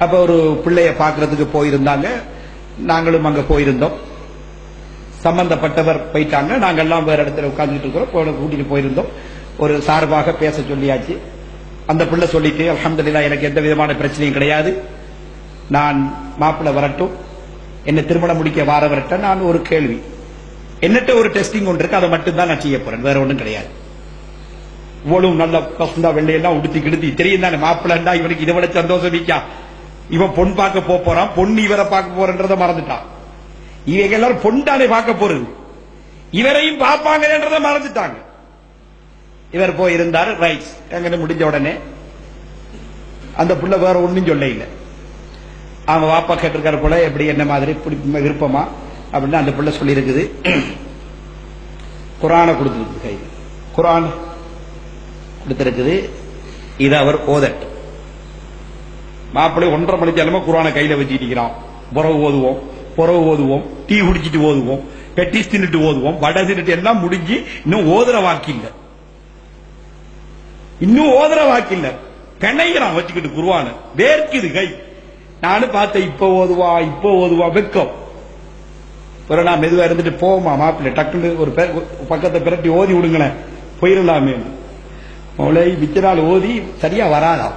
அப்ப ஒரு பிள்ளைய பாக்குறதுக்கு போயிருந்தாங்க. நாங்களும் அங்க போயிருந்தோம். சம்பந்தப்பட்டவர் போயிட்டாங்க. நாங்க எல்லாம் வேற இடத்துல உட்கார்ந்துட்டு இருக்கிறோம். கூட்டிட்டு போயிருந்தோம். ஒரு சார்பாக பேச சொல்லியாச்சு. அந்த பிள்ளை சொல்லிட்டு அலமதுல்லா எனக்கு எந்த விதமான பிரச்சனையும் கிடையாது. நான் மாப்பிள்ள வரட்டும். என்ன திருமணம் முடிக்க வார வரட்டும் நான் ஒரு கேள்வி. என்னட்ட ஒரு டெஸ்டிங் ஒன்று இருக்கு. அதை மட்டும் தான் நான் செய்ய போறேன். வேற ஒன்றும் கிடையாது. இவ்வளவு நல்ல பசுந்தா வெள்ளையெல்லாம் உடுத்தி கிடுத்தி. தெரியும் தானே மாப்பிள்ளா இவனுக்கு இதை விட சந்தோஷம் நிக்கா இவன் பொன் பார்க்க போறான் பொண்ணு இவரை பார்க்க போறன்றத மறந்துட்டான். இவங்க எல்லாரும் பொண்டானை பார்க்க போறது? இவரையும் பார்ப்பாங்கன்றத மறந்துட்டாங்க. இவர் போய் இருந்தாரு ரைட் எங்க முடிஞ்ச உடனே அந்த புள்ள வேற ஒண்ணும் சொல்ல இல்லை அவங்க வாப்பா கேட்டிருக்காரு போல எப்படி என்ன மாதிரி விருப்பமா அப்படின்னு அந்த பிள்ளை சொல்லியிருக்குது. குரானை கொடுத்துருக்கு கையில். குரான் கொடுத்திருக்குது. இது அவர் ஓதட். மாப்பிள்ளை ஒன்றரை மணிக்கு அளமா குரானை கையில வச்சுட்டு இருக்கிறான். புறவு ஓதுவோம் புறவு ஓதுவோம் டீ குடிச்சிட்டு ஓதுவோம் பெட்டிஸ் தின்னுட்டு ஓதுவோம் வடை தின்னுட்டு எல்லாம் முடிஞ்சு இன்னும் ஓதுற வாக்கு இல்ல. இன்னும் ஓதுற வாக்கு இல்ல. பிணைகிறான் வச்சுக்கிட்டு குருவான வேர்க்குது கை நானும் பார்த்தேன் இப்ப ஓதுவா இப்ப ஓதுவா வெக்கம். ஒரு நான் மெதுவா இருந்துட்டு போமா மாப்பிள்ளை டக்குன்னு ஒரு பக்கத்தை பிரட்டி ஓதி விடுங்களேன். போயிடலாமே மௌலை மிச்ச நாள் ஓதி சரியா வராதான்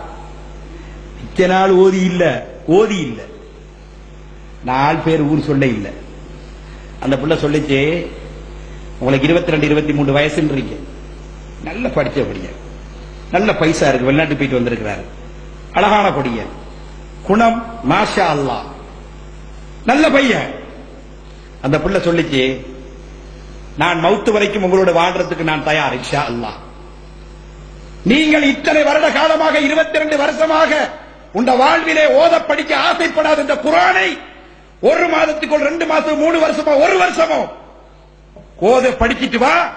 இத்தனை நாள் ஓதி இல்ல ஓதி இல்ல. நாலு பேர் ஊர் சொல்ல இல்ல. அந்த புள்ள சொல்லிச்சு உங்களுக்கு இருபத்தி ரெண்டு இருபத்தி மூணு வயசுன்றீங்க. நல்ல படிச்ச படியன் நல்ல பைசா இருக்கு வெளிநாட்டு போயிட்டு வந்திருக்கிறாரு. அழகான படியன் குணம் மாஷா அல்லாஹ். நல்ல பையன். அந்த புள்ள சொல்லிச்சு நான் மௌத்து வரைக்கும் உங்களோட வாழ்றதுக்கு நான் தயார் இஷா அல்லாஹ். நீங்கள் இத்தனை வருட காலமாக இருபத்தி ரெண்டு வருஷமாக உண்ட வாழ்விலே ஓத படிக்க ஆசைப்படாத இந்த குரானை ஒரு மாதத்துக்குள் ரெண்டு மாசம் மூணு வருஷமோ ஒரு வருஷமோ ஓத படிச்சிட்டு வா.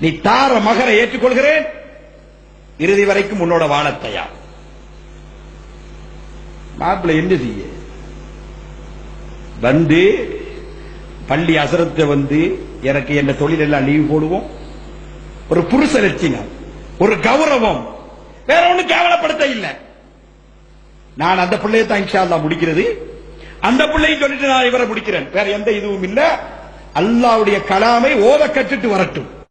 நீ தார மகரை ஏற்றுக்கொள்கிறேன். இறுதி வரைக்கும் உன்னோட வாழ தயார். மாப்பிள்ளை என்ன செய்ய? வந்து பள்ளி அசரத்தை வந்து எனக்கு என்ன தொழில் எல்லாம் லீவ் போடுவோம்? ஒரு புருஷ லட்சியம் ஒரு கௌரவம். வேற ஒண்ணு கேவலப்படுத்த இல்ல. நான் அந்த பிள்ளையை தான் இன்ஷா அல்லாஹ் முடிக்கிறது. அந்த பிள்ளையும் சொல்லிட்டு நான் இவரை முடிக்கிறேன். வேற எந்த இதுவும் இல்ல. அல்லாவுடைய கலாமை ஓத கற்றுட்டு வரட்டும்.